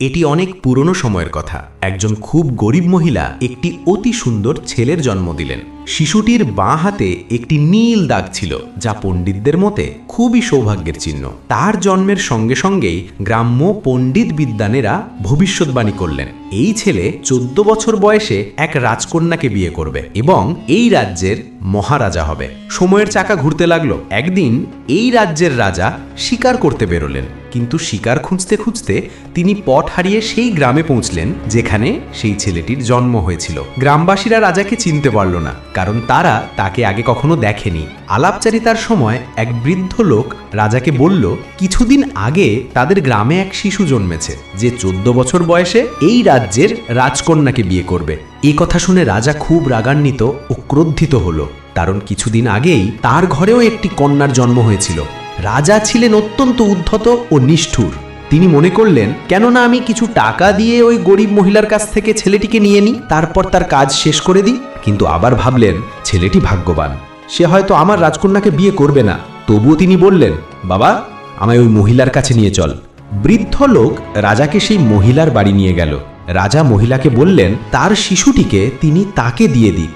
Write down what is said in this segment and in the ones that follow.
এটি অনেক পুরনো সময়ের কথা। একজন খুব গরিব মহিলা একটি অতি সুন্দর ছেলের জন্ম দিলেন। শিশুটির বাঁ হাতে একটি নীল দাগ ছিল, যা পণ্ডিতদের মতে খুবই সৌভাগ্যের চিহ্ন। তার জন্মের সঙ্গে সঙ্গেই গ্রাম্য পণ্ডিত বিদ্বানেরা ভবিষ্যৎবাণী করলেন। এই ছেলে চোদ্দ বছর বয়সে এক রাজকন্যাকে বিয়ে করবে এবং এই রাজ্যের মহারাজা হবে। সময়ের চাকা ঘুরতে লাগল। একদিন এই রাজ্যের রাজা শিকার করতে বেরোলেন, কিন্তু শিকার খুঁজতে খুঁজতে তিনি পথ হারিয়ে সেই গ্রামে পৌঁছলেন, যেখানে সেই ছেলেটির জন্ম হয়েছিল। গ্রামবাসীরা রাজাকে চিনতে পারল না কারণ তারা তাকে আগে কখনো দেখেনি। আলাপচারিতার সময় এক বৃদ্ধ লোক রাজাকে বলল, কিছুদিন আগে তাদের গ্রামে এক শিশু জন্মেছে, যে চোদ্দ বছর বয়সে এই রাজ্যের রাজকন্যাকে বিয়ে করবে। এই কথা শুনে রাজা খুব রাগান্বিত ও ক্রোধিত হলো, কারণ কিছুদিন আগেই তার ঘরেও একটি কন্যার জন্ম হয়েছিল। রাজা ছিলেন অত্যন্ত উদ্ধত ও নিষ্ঠুর। তিনি মনে করলেন, কেননা আমি কিছু টাকা দিয়ে ওই গরিব মহিলার কাছ থেকে ছেলেটিকে নিয়ে নিই, তারপর তার কাজ শেষ করে দিই কিন্তু আবার ভাবলেন, ছেলেটি ভাগ্যবান। সে হয়তো আমার রাজকন্যাকে বিয়ে করবে না। তবুও তিনি বললেন, বাবা, আমায় ওই মহিলার কাছে নিয়ে চল। বৃদ্ধ লোক রাজাকে সেই মহিলার বাড়ি নিয়ে গেল। রাজা মহিলাকে বললেন, তার শিশুটিকে তিনি তাকে দিয়ে দিক।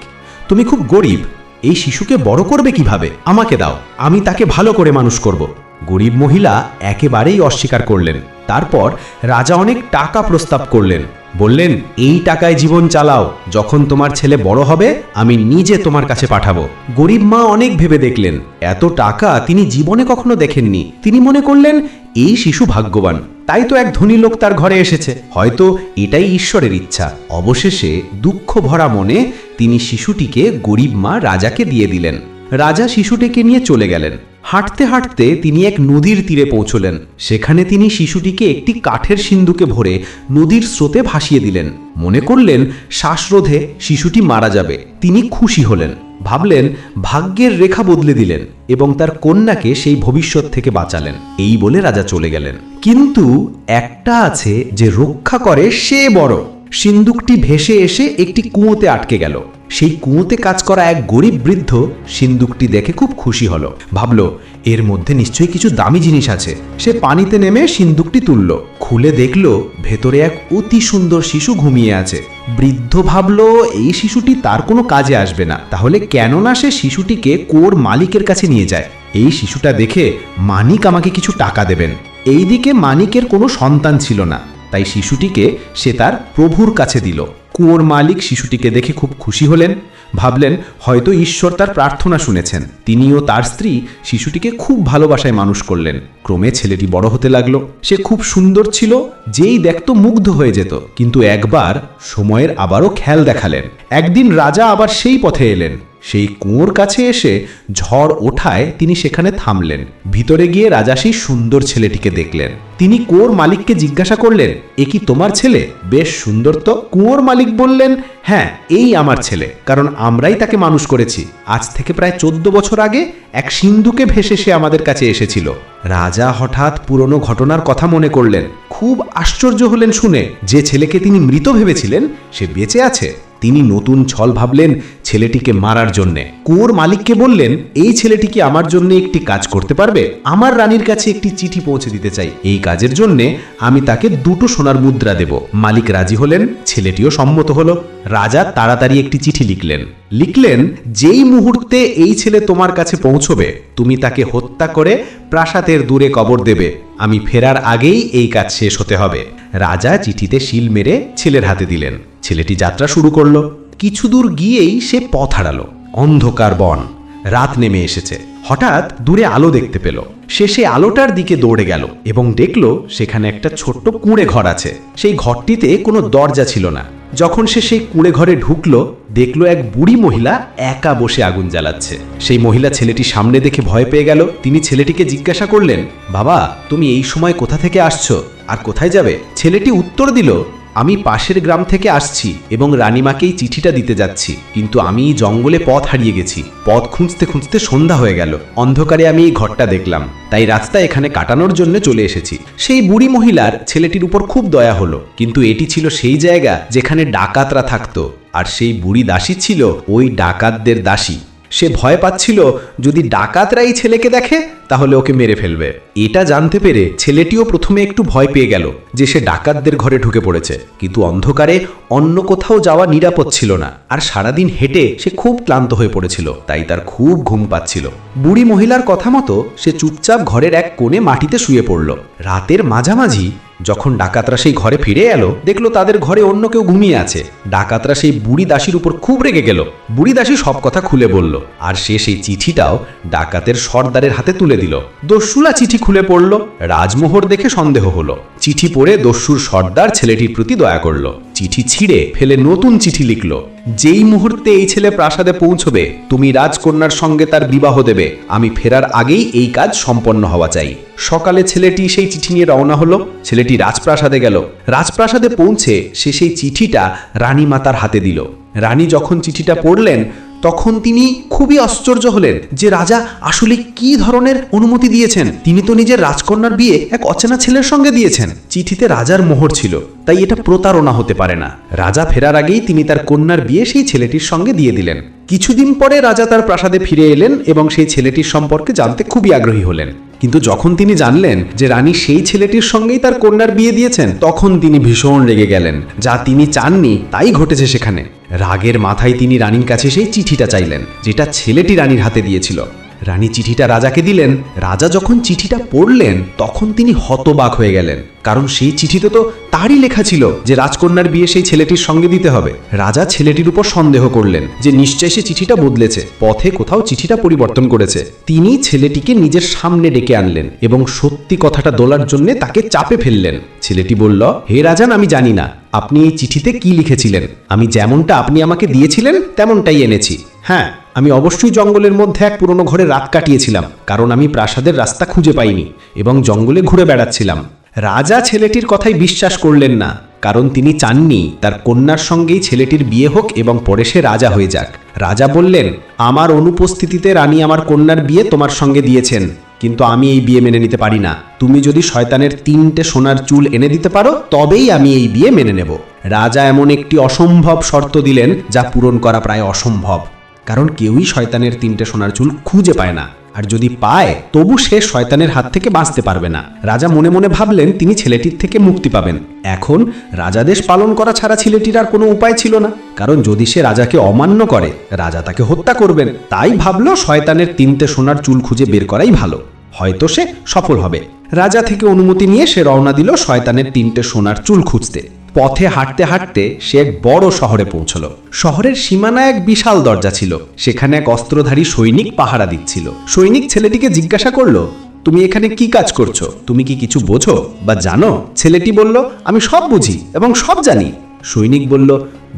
তুমি খুব গরিব এই শিশুকে বড় করবে কীভাবে? আমাকে দাও। আমি তাকে ভালো করে মানুষ করব। গরিব মহিলা একেবারেই অস্বীকার করলেন। তারপর রাজা অনেক টাকা প্রস্তাব করলেন। বললেন, এই টাকায় জীবন চালাও। যখন তোমার ছেলে বড় হবে, আমি নিজে তোমার কাছে পাঠাবো। গরিব মা অনেক ভেবে দেখলেন। এত টাকা তিনি জীবনে কখনো দেখেননি। তিনি মনে করলেন, এই শিশু ভাগ্যবান। তাই তো এক ধনী লোক তার ঘরে এসেছে। হয়তো এটাই ঈশ্বরের ইচ্ছা। অবশেষে দুঃখ ভরা মনে তিনি শিশুটিকে গরিব মা রাজাকে দিয়ে দিলেন। রাজা শিশুটিকে নিয়ে চলে গেলেন। হাঁটতে হাঁটতে তিনি এক নদীর তীরে পৌঁছলেন। সেখানে তিনি শিশুটিকে একটি কাঠের সিন্ধুকে ভরে নদীর স্রোতে ভাসিয়ে দিলেন। মনে করলেন, শ্বাসরোধে শিশুটি মারা যাবে। তিনি খুশি হলেন। ভাবলেন, ভাগ্যের রেখা বদলে দিলেন এবং তার কন্যাকে সেই ভবিষ্যৎ থেকে বাঁচালেন। এই বলে রাজা চলে গেলেন। কিন্তু একটা আছে যে রক্ষা করে সে বড়। সিন্দুকটি ভেসে এসে একটি কুঁয়োতে আটকে গেল। সেই কুঁয়োতে কাজ করা এক গরিব বৃদ্ধ সিন্দুকটি দেখে খুব খুশি হলো। ভাবল, এর মধ্যে নিশ্চয়ই কিছু দামি জিনিস আছে। সে পানিতে নেমে সিন্দুকটি তুলল। খুলে দেখল, ভেতরে এক অতি সুন্দর শিশু ঘুমিয়ে আছে। বৃদ্ধ ভাবল, এই শিশুটি তার কোনো কাজে আসবে না। তাহলে কেন না সে শিশুটিকে কোর মালিকের কাছে নিয়ে যায়? এই শিশুটা দেখে মানিক আমাকে কিছু টাকা দেবেন। এইদিকে মানিকের কোনো সন্তান ছিল না। তাই শিশুটিকে সে তার প্রভুর কাছে দিল। কুয়োর মালিক শিশুটিকে দেখে খুব খুশি হলেন। ভাবলেন, হয়তো ঈশ্বর তার প্রার্থনা শুনেছেন। তিনি ও তার স্ত্রী শিশুটিকে খুব ভালোবাসায় মানুষ করলেন। ক্রমে ছেলেটি বড় হতে লাগল। সে খুব সুন্দর ছিল, যেই দেখত মুগ্ধ হয়ে যেত। কিন্তু একবার সময়ের আবারও খেয়াল দেখালেন। একদিন রাজা আবার সেই পথে এলেন। সেই কুয়োর কাছে এসে ঝড় ওঠায় তিনি সেখানে থামলেন। ভিতরে গিয়ে রাজা সেই সুন্দর ছেলেটিকে দেখলেন। তিনি কুয়োর মালিককে জিজ্ঞাসা করলেন, এ কি তোমার ছেলে? বেশ সুন্দর তো। কুয়োর মালিক বললেন হ্যাঁ এই আমার ছেলে, কারণ আমরাই তাকে মানুষ করেছি। আজ থেকে প্রায় চোদ্দ বছর আগে এক সিন্ধুকে ভেসে সে আমাদের কাছে এসেছিল। রাজা হঠাৎ পুরনো ঘটনার কথা মনে করলেন। খুব আশ্চর্য হলেন শুনে, যে ছেলেকে তিনি মৃত ভেবেছিলেন, সে বেঁচে আছে। তিনি নতুন ছল ভাবলেন ছেলেটিকে মারার জন্যে। কুয়োর মালিককে বললেন, এই ছেলেটি কি আমার জন্য একটি কাজ করতে পারবে? আমার রানীর কাছে একটি চিঠি পৌঁছে দিতে চাই। এই কাজের জন্য আমি তাকে দুটো সোনার মুদ্রা দেব। মালিক রাজি হলেন, ছেলেটিও সম্মত হলো। রাজা তাড়াতাড়ি একটি চিঠি লিখলেন। লিখলেন, যেই মুহূর্তে এই ছেলে তোমার কাছে পৌঁছবে, তুমি তাকে হত্যা করে প্রাসাদের দূরে কবর দেবে। আমি ফেরার আগেই এই কাজ শেষ হতে হবে। রাজা চিঠিতে শিল মেরে ছেলের হাতে দিলেন। ছেলেটি যাত্রা শুরু করল। কিছু দূর গিয়েই সে পথ হারালো। অন্ধকার বন, রাত নেমে এসেছে। হঠাৎ দূরে আলো দেখতে পেল। সে সে আলোটার দিকে দৌড়ে গেল এবং দেখল সেখানে একটা ছোট্ট কুঁড়ে ঘর আছে। সেই ঘরটিতে কোনো দরজা ছিল না। যখন সে সেই কুঁড়ে ঘরে ঢুকলো, দেখল এক বুড়ি মহিলা একা বসে আগুন জ্বালাচ্ছে। সেই মহিলা ছেলেটি সামনে দেখে ভয় পেয়ে গেল। তিনি ছেলেটিকে জিজ্ঞাসা করলেন, বাবা, তুমি এই সময় কোথা থেকে আসছো? আর কোথায় যাবে? ছেলেটি উত্তর দিল আমি পাশের গ্রাম থেকে আসছি এবং রানীমাকেই চিঠিটা দিতে যাচ্ছি। কিন্তু আমি জঙ্গলে পথ হারিয়ে গেছি। পথ খুঁজতে খুঁজতে সন্ধ্যা হয়ে গেল। অন্ধকারে আমি এই ঘরটা দেখলাম। তাই রাস্তা এখানে কাটানোর জন্য চলে এসেছি। সেই বুড়ি মহিলার ছেলেটির উপর খুব দয়া হলো। কিন্তু এটি ছিল সেই জায়গা যেখানে ডাকাতরা থাকতো। আর সেই বুড়ি দাসী ছিল ওই ডাকাতদের দাসী। সে ভয় পাচ্ছিল, যদি ডাকাতরা এই ছেলেকে দেখে, তাহলে ওকে মেরে ফেলবে। এটা জানতে পেরে ছেলেটিও প্রথমে একটু ভয় পেয়ে গেল যে সে ডাকাতদের ঘরে ঢুকে পড়েছে। কিন্তু অন্ধকারে অন্য কোথাও যাওয়া নিরাপদ ছিল না। আর সারাদিন হেঁটে সে খুব ক্লান্ত হয়ে পড়েছিল, তাই তার খুব ঘুম পাচ্ছিল। বুড়ি মহিলার কথা মতো সে চুপচাপ ঘরের এক কোণে মাটিতে শুয়ে পড়ল। রাতের মাঝামাঝি যখন ডাকাতরা সেই ঘরে ফিরে এলো, দেখল তাদের ঘরে অন্য কেউ ঘুমিয়ে আছে। ডাকাতরা সেই বুড়ি দাসির উপর খুব রেগে গেল। বুড়ি দাসী সব কথা খুলে বলল, আর সে সেই চিঠিটাও ডাকাতের সর্দারের হাতে তুলে দিল। দস্যুলা চিঠি খুলে পড়ল, রাজমোহর দেখে সন্দেহ হলো। চিঠি পড়ে দস্যুর সর্দার ছেলেটির প্রতি দয়া করল। চিঠি ছিঁড়ে ফেলে নতুন চিঠি লিখল। যেই মুহূর্তে এই ছেলে প্রাসাদে পৌঁছবে, তুমি রাজকন্যার সঙ্গে তার বিবাহ দেবে। আমি ফেরার আগেই এই কাজ সম্পন্ন হওয়া চাই। সকালে ছেলেটি সেই চিঠি নিয়ে রওনা হলো। ছেলেটি রাজপ্রাসাদে গেল। রাজপ্রাসাদে পৌঁছে সে সেই চিঠিটা রানী মাতার হাতে দিল। রানী যখন চিঠিটা পড়লেন তখন তিনি খুবই আশ্চর্য হলেন যে রাজা আসলে কি ধরনের অনুমতি দিয়েছেন। তিনি তো নিজের রাজকন্যার বিয়ে এক অচেনা ছেলের সঙ্গে দিয়েছেন। চিঠিতে রাজার মোহর ছিল, তাই এটা প্রতারণা হতে পারে না। রাজা ফেরার আগেই তিনি তার কন্যার বিয়ে সেই ছেলেটির সঙ্গে দিয়ে দিলেন। কিছুদিন পরে রাজা তার প্রাসাদে ফিরে এলেন এবং সেই ছেলেটির সম্পর্কে জানতে খুবই আগ্রহী হলেন। কিন্তু যখন তিনি জানলেন যে রানী সেই ছেলেটির সঙ্গেই তার কন্যার বিয়ে দিয়েছেন, তখন তিনি ভীষণ রেগে গেলেন। যা তিনি চাননি, তাই ঘটেছে সেখানে। রাগের মাথায় তিনি রানীর কাছে সেই চিঠিটা চাইলেন, যেটা ছেলেটি রানীর হাতে দিয়েছিল। রানী চিঠিটা রাজাকে দিলেন। রাজা যখন চিঠিটা পড়লেন, তখন তিনি হতবাক হয়ে গেলেন। কারণ সেই চিঠিতে তো তারই লেখা ছিল যে রাজকন্যার বিয়ে সেই ছেলেটির সঙ্গে দিতে হবে। রাজা ছেলেটির উপর সন্দেহ করলেন যে নিশ্চয় সে চিঠিটা বদলেছে, পথে কোথাও চিঠিটা পরিবর্তন করেছে। তিনি ছেলেটিকে নিজের সামনে ডেকে আনলেন এবং সত্যি কথাটা দোলার জন্য তাকে চাপে ফেললেন। ছেলেটি বলল, হে রাজান, আমি জানি না, আপনি এই চিঠিতে কি লিখেছিলেন? আমি যেমনটা আপনি আমাকে দিয়েছিলেন, তেমনটাই এনেছি। হ্যাঁ আমি অবশ্যই জঙ্গলের মধ্যে এক পুরনো ঘরে রাত কাটিয়েছিলাম, কারণ আমি প্রাসাদের রাস্তা খুঁজে পাইনি এবং জঙ্গলে ঘুরে বেড়াচ্ছিলাম। রাজা ছেলেটির কথাই বিশ্বাস করলেন না, কারণ তিনি চাননি তার কন্যার সঙ্গেই ছেলেটির বিয়ে হোক এবং পরে সে রাজা হয়ে যাক। রাজা বললেন, আমার অনুপস্থিতিতে রানী আমার কন্যার বিয়ে তোমার সঙ্গে দিয়েছেন, কিন্তু আমি এই বিয়ে মেনে নিতে পারি না। তুমি যদি শয়তানের তিনটে সোনার চুল এনে দিতে পারো, তবেই আমি এই বিয়ে মেনে নেব। রাজা এমন একটি অসম্ভব শর্ত দিলেন, যা পূরণ করা প্রায় অসম্ভব। কারণ কেউই শয়তানের তিনটে সোনার চুল খুঁজে পায় না। আর যদি পায়, তবু সে শয়তানের হাত থেকে বাঁচতে পারবে না। রাজা মনে মনে ভাবলেন, তিনি ছেলেটির থেকে মুক্তি পাবেন। এখন রাজাদেশ পালন করা ছাড়া ছেলেটির আর কোনো উপায় ছিল না। কারণ যদি সে রাজাকে অমান্য করে, রাজা তাকে হত্যা করবেন। তাই ভাবল, শয়তানের তিনটে সোনার চুল খুঁজে বের করাই ভালো। হয়তো সে সফল হবে। রাজা থেকে অনুমতি নিয়ে সে রওনা দিল শয়তানের তিনটে সোনার চুল খুঁজতে। পথে হাঁটতে হাঁটতে সে এক বড় শহরে পৌঁছলো। শহরের সীমানা এক বিশাল দরজা ছিল। সেখানে এক অস্ত্রধারী সৈনিক পাহারা দিচ্ছিল। সৈনিক ছেলেটিকে জিজ্ঞাসা করল, তুমি এখানে কি কাজ করছ? তুমি কি কিছু বোঝো বা জানো? ছেলেটি বলল, আমি সব বুঝি এবং সব জানি। সৈনিক বলল,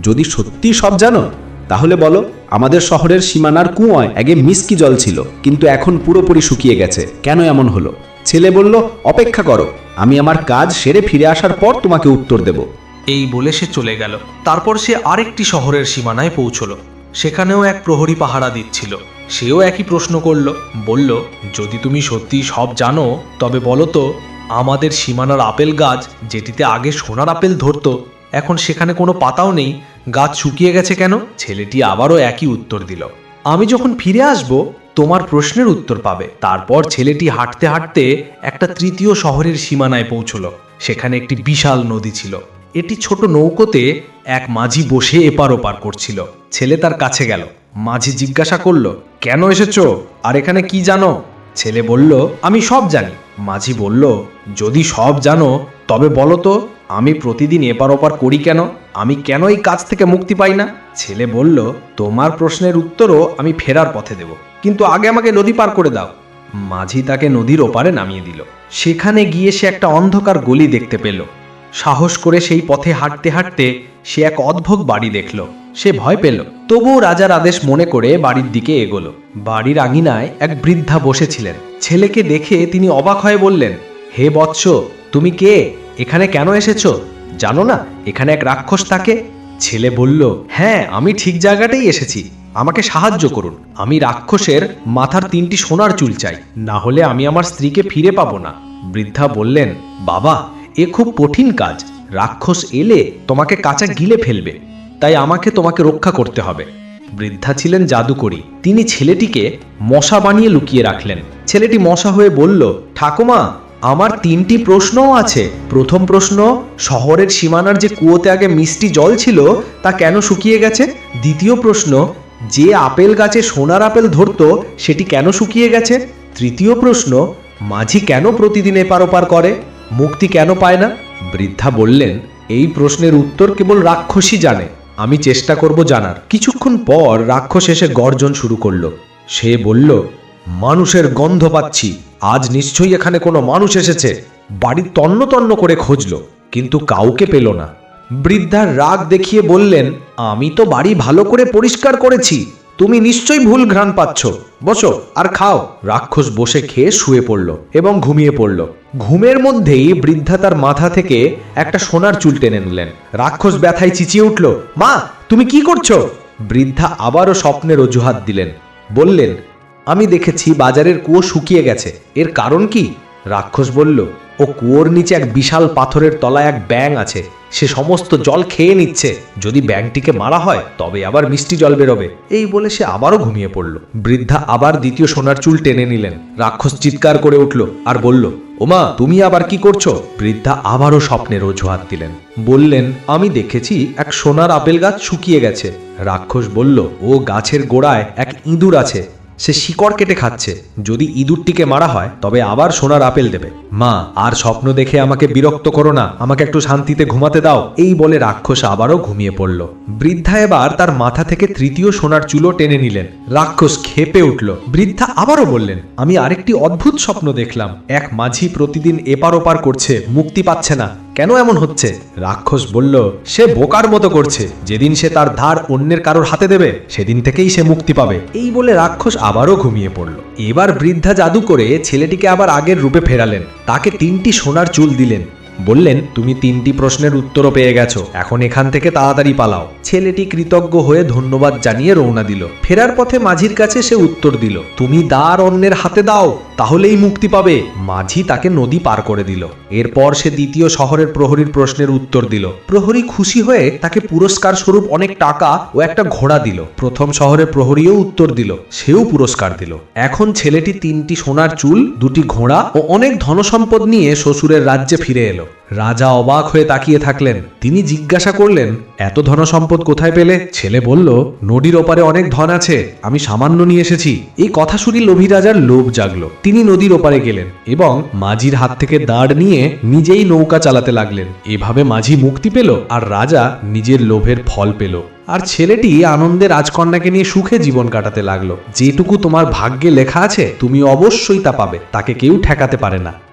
যদি সত্যি সব জানো, তাহলে বলো, আমাদের শহরের সীমানার কুয়োয় আগে মিষ্টি জল ছিল, কিন্তু এখন পুরোপুরি শুকিয়ে গেছে। কেন এমন হলো? ছেলে বলল, অপেক্ষা করো, আমি আমার কাজ সেরে ফিরে আসার পর তোমাকে উত্তর দেব। এই বলে সে চলে গেল। তারপর সে আরেকটি শহরের সীমানায় পৌঁছলো। সেখানেও এক প্রহরী পাহারা দিচ্ছিল। সেও একই প্রশ্ন করল, বলল, যদি তুমি সত্যি সব জানো, তবে বলো তো, আমাদের সীমানার আপেল গাছ, যেটিতে আগে সোনার আপেল ধরতো, এখন সেখানে কোনো পাতাও নেই, গাছ শুকিয়ে গেছে কেন? ছেলেটি আবারও একই উত্তর দিল। আমি যখন ফিরে আসব, তোমার প্রশ্নের উত্তর পাবে। তারপর ছেলেটি হাঁটতে হাঁটতে একটা তৃতীয় শহরের সীমানায় পৌঁছলো। সেখানে একটি বিশাল নদী ছিল। এটি ছোট নৌকোতে এক মাঝি বসে এপার ওপার করছিল। ছেলে তার কাছে গেল। মাঝি জিজ্ঞাসা করল, কেন এসেছ? আর এখানে কি জানো? ছেলে বলল, আমি সব জানি। মাঝি বলল, যদি সব জানো, তবে বলো তো, আমি প্রতিদিন এপার ওপার করি কেন? আমি কেন এই কাজ থেকে মুক্তি পাই না? ছেলে বলল, তোমার প্রশ্নের উত্তরও আমি ফেরার পথে দেব। কিন্তু আগে আমাকে নদী পার করে দাও। মাঝি তাকে নদীর ওপারে নামিয়ে দিল। সেখানে গিয়ে সে একটা অন্ধকার গলি দেখতে পেল। সাহস করে সেই পথে হাঁটতে হাঁটতে সে এক অদ্ভুত বাড়ি দেখল। সে ভয় পেল। তবুও রাজার আদেশ মনে করে বাড়ির দিকে এগোলো। বাড়ির আঙিনায় এক বৃদ্ধা বসেছিলেন। ছেলেকে দেখে তিনি অবাক হয়ে বললেন, হে বৎস, তুমি কে? এখানে কেন এসেছ? জানো না, এখানে এক রাক্ষস থাকে। ছেলে বলল হ্যাঁ আমি ঠিক জায়গাটাই এসেছি। আমাকে সাহায্য করুন। আমি রাক্ষসের মাথার তিনটি সোনার চুল চাই। না হলে আমি আমার স্ত্রীকে ফিরে পাবো না। বৃদ্ধা বললেন, বাবা এ খুব কঠিন কাজ। রাক্ষস এলে তোমাকে কাঁচা গিলে ফেলবে, তাই আমাকে তোমাকে রক্ষা করতে হবে। বৃদ্ধা ছিলেন জাদুকরী। তিনি ছেলেটিকে মশা বানিয়ে লুকিয়ে রাখলেন। ছেলেটি মশা হয়ে বলল, ঠাকুমা, আমার তিনটি প্রশ্নও আছে। প্রথম প্রশ্ন, শহরের সীমানার যে কুয়োতে আগে মিষ্টি জল ছিল, তা কেন শুকিয়ে গেছে? দ্বিতীয় প্রশ্ন, যে আপেল গাছে সোনার আপেল ধরতো, সেটি কেন শুকিয়ে গেছে? তৃতীয় প্রশ্ন, মাঝি কেন প্রতিদিন এপার ওপার করে? মুক্তি কেন পায় না? বৃদ্ধা বললেন, এই প্রশ্নের উত্তর কেবল রাক্ষসী জানে। আমি চেষ্টা করব জানার। কিছুক্ষণ পর রাক্ষস এসে গর্জন শুরু করল। সে বলল, মানুষের গন্ধ পাচ্ছি। আজ নিশ্চয়ই এখানে কোনো মানুষ এসেছে। বাড়ি তন্ন তন্ন করে খুঁজলো, কিন্তু কাউকে পেল না। বৃদ্ধার রাগ দেখিয়ে বললেন, আমি তো বাড়ি ভালো করে পরিষ্কার করেছি। তুমি নিশ্চয়ই ভুল ঘ্রাণ পাচ্ছ। বসো, আর খাও। রাক্ষস বসে খেয়ে শুয়ে পড়ল এবং ঘুমিয়ে পড়ল। ঘুমের মধ্যেই বৃদ্ধা তার মাথা থেকে একটা সোনার চুল টেনে নিলেন। রাক্ষস ব্যথায় চিচিয়ে উঠল, মা, তুমি কি করছ? বৃদ্ধা আবারও স্বপ্নের অজুহাত দিলেন। বললেন, আমি দেখেছি বাজারের কুয়ো শুকিয়ে গেছে। এর কারণ কি? রাক্ষস বলল, ও কুয়োর নিচে এক বিশাল পাথরের তলায় এক ব্যাং আছে। সে সমস্ত জল খেয়ে নিচ্ছে। যদি ব্যাংটিকে মারা হয়, তবে আবার মিষ্টি জল বেরোবে। এই বলে সে আবারও ঘুমিয়ে পড়ল। বৃদ্ধা আবার দ্বিতীয় সোনার চুল টেনে নিলেন। রাক্ষস চিৎকার করে উঠল আর বলল, ওমা, তুমি আবার কি করছ? বৃদ্ধা আবারও স্বপ্নের অজুহাত দিলেন। বললেন, আমি দেখেছি এক সোনার আপেল গাছ শুকিয়ে গেছে। রাক্ষস বলল, ও গাছের গোড়ায় এক ইঁদুর আছে। সে শিকড় কেটে খাচ্ছে। যদি ইঁদুরটিকে মারা হয়, তবে আবার সোনার আপেল দেবে। মা, আর স্বপ্ন দেখে আমাকে বিরক্ত করো না। আমাকে একটু শান্তিতে ঘুমাতে দাও। এই বলে রাক্ষস আবারও ঘুমিয়ে পড়ল। বৃদ্ধা এবার তার মাথা থেকে তৃতীয় সোনার চুলো টেনে নিলেন। রাক্ষস খেপে উঠল। বৃদ্ধা আবারও বললেন, আমি আরেকটি অদ্ভুত স্বপ্ন দেখলাম। এক মাঝি প্রতিদিন এপার ওপার করছে, মুক্তি পাচ্ছে না। কেন এমন হচ্ছে? রাক্ষস বলল, সে বোকার মতো করছে। যেদিন সে তার ধার অন্যের কারোর হাতে দেবে, সেদিন থেকেই সে মুক্তি পাবে। এই বলে রাক্ষস আবারও ঘুমিয়ে পড়ল। এবার বৃদ্ধা জাদু করে ছেলেটিকে আবার আগের রূপে ফেরালেন। তাকে তিনটি সোনার চুল দিলেন। বললেন, তুমি তিনটি প্রশ্নের উত্তরও পেয়ে গেছো। এখন এখান থেকে তাড়াতাড়ি পালাও। ছেলেটি কৃতজ্ঞ হয়ে ধন্যবাদ জানিয়ে রওনা দিল। ফেরার পথে মাঝির কাছে সে উত্তর দিল, তুমি দ্বার অন্যের হাতে দাও, তাহলেই মুক্তি পাবে। মাঝি তাকে নদী পার করে দিল। এরপর সে দ্বিতীয় শহরের প্রহরীর প্রশ্নের উত্তর দিল। প্রহরী খুশি হয়ে তাকে পুরস্কার স্বরূপ অনেক টাকা ও একটা ঘোড়া দিল। প্রথম শহরের প্রহরীও উত্তর দিল, সেও পুরস্কার দিল। এখন ছেলেটি তিনটি সোনার চুল, দুটি ঘোড়া ও অনেক ধনসম্পদ নিয়ে শ্বশুরের রাজ্যে ফিরে এলো। রাজা অবাক হয়ে তাকিয়ে থাকলেন। তিনি জিজ্ঞাসা করলেন, এত ধন সম্পদ কোথায় পেলে? ছেলে বলল, নদীর ওপারে অনেক ধন আছে, আমি সামান্য নিয়ে এসেছি। এই কথা শুনি লোভী রাজার লোভ জাগলো। তিনি নদীর ওপারে গেলেন এবং মাঝির হাত থেকে দাঁড় নিয়ে নিজেই নৌকা চালাতে লাগলেন। এভাবে মাঝি মুক্তি পেল আর রাজা নিজের লোভের ফল পেল। আর ছেলেটি আনন্দে রাজকন্যাকে নিয়ে সুখে জীবন কাটাতে লাগল। যেটুকু তোমার ভাগ্যে লেখা আছে, তুমি অবশ্যই তা পাবে, তাকে কেউ ঠেকাতে পারে না।